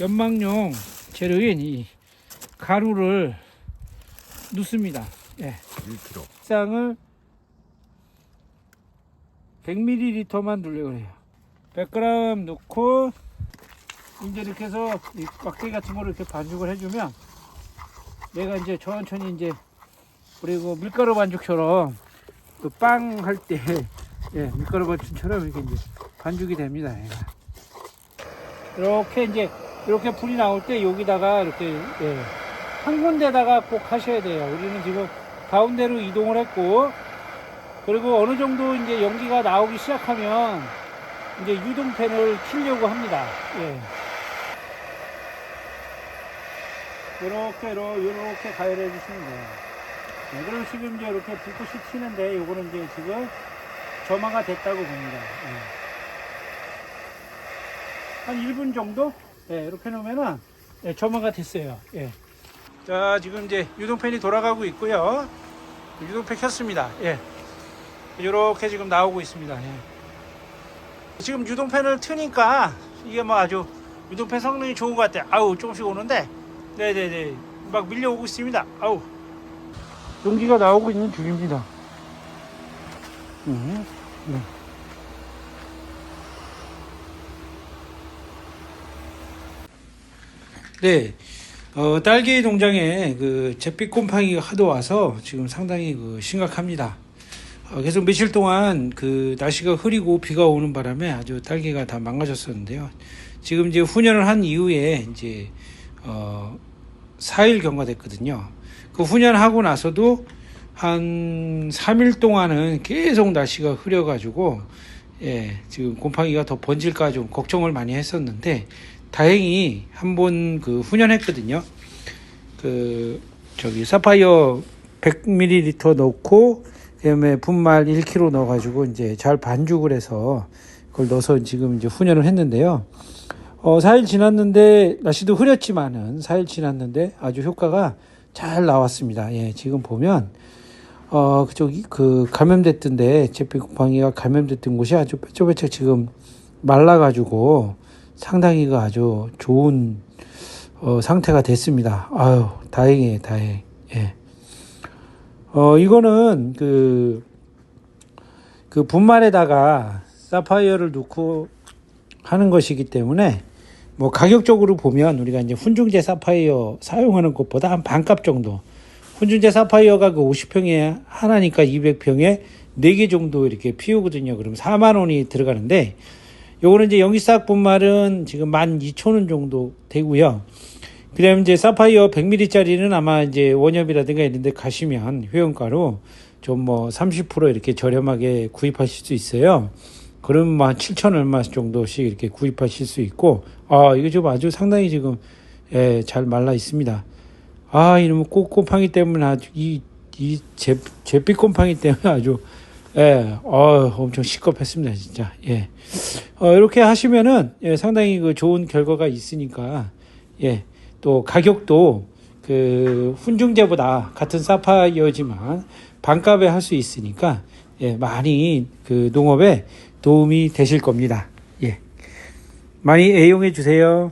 연막용 재료인 이 가루를 넣습니다. 예. 1kg. 쌍을 100ml만 넣으려고 해요. 100g 넣고 이제 이렇게 해서 이 꽉대기 같은 거를 이렇게 반죽을 해주면 얘가 이제 천천히 이제 그리고 밀가루 반죽처럼 그 빵 할 때 예, 밀가루 반죽처럼 이렇게 이제 반죽이 됩니다. 얘가. 이렇게 이제 이렇게 불이 나올 때 여기다가 이렇게 예, 한 군데다가 꼭 하셔야 돼요. 우리는 지금 가운데로 이동을 했고 그리고 어느 정도 이제 연기가 나오기 시작하면 이제 유동팬을 키려고 합니다. 예. 이렇게 이렇게 가열해 주시면 돼요. 네, 그럼 지금 이제 이렇게 불꽃이 튀는데 요거는 이제 지금 점화가 됐다고 봅니다. 예. 한 1분 정도? 예, 이렇게 놓으면은 예, 점화가 됐어요. 예. 자, 지금 이제 유동팬이 돌아가고 있고요. 유동팬 켰습니다. 예. 이렇게 지금 나오고 있습니다. 예. 지금 유동팬을 트니까 이게 뭐 아주 유동팬 성능이 좋은 것 같아요. 아우 조금씩 오는데, 네네네 막 밀려오고 있습니다. 아우 용기가 나오고 있는 중입니다. 음, 네. 네. 어, 딸기 농장에 그 잿빛 곰팡이가 하도 와서 지금 상당히 그 심각합니다. 어, 계속 며칠 동안 그 날씨가 흐리고 비가 오는 바람에 아주 딸기가 다 망가졌었는데요. 지금 이제 훈연을 한 이후에 이제 어 4일 경과 됐거든요. 그 훈연하고 나서도 한 3일 동안은 계속 날씨가 흐려가지고 예, 지금 곰팡이가 더 번질까 좀 걱정을 많이 했었는데 다행히 한 번 그 훈연했거든요. 그 저기 사파이어 100ml 넣고 그다음에 분말 1kg 넣어가지고 이제 잘 반죽을 해서 그걸 넣어서 지금 이제 훈연을 했는데요. 어, 4일 지났는데 날씨도 흐렸지만은 4일 지났는데 아주 효과가 잘 나왔습니다. 예, 지금 보면 어, 그쪽이 그 감염됐던데 제피곰팡이가 감염됐던 곳이 아주 뾰족뾰족 지금 말라가지고 상당히가 아주 좋은 어, 상태가 됐습니다. 아유, 다행이에요, 다행. 예. 어, 이거는 그, 그 분말에다가 사파이어를 넣고 하는 것이기 때문에 뭐 가격적으로 보면 우리가 이제 훈중제 사파이어 사용하는 것보다 한 반값 정도. 훈중제 사파이어가 그 50평에 하나니까 200평에 4개 정도 이렇게 피우거든요. 그럼 4만 원이 들어가는데 요거는 이제 영기싹 분말은 지금 12,000원 정도 되고요. 그 다음에 이제 사파이어 100ml짜리는 아마 이제 원협이라든가 이런 데 가시면 회원가로 좀 뭐 30% 이렇게 저렴하게 구입하실 수 있어요. 그럼 뭐한 7천 얼마 정도씩 이렇게 구입하실 수 있고, 아, 이거 지금 아주 상당히 지금, 예, 잘 말라 있습니다. 아, 이놈의 꽃곰팡이 때문에 아주 이, 이 제, 제빛 곰팡이 때문에 아주, 예, 어, 엄청 시겁했습니다, 진짜. 예. 어, 이렇게 하시면은, 예, 상당히 그 좋은 결과가 있으니까, 예, 또 가격도 그 훈중제보다 같은 사파이어지만 반값에 할 수 있으니까, 예, 많이 그 농업에 도움이 되실 겁니다. 예. 많이 애용해 주세요.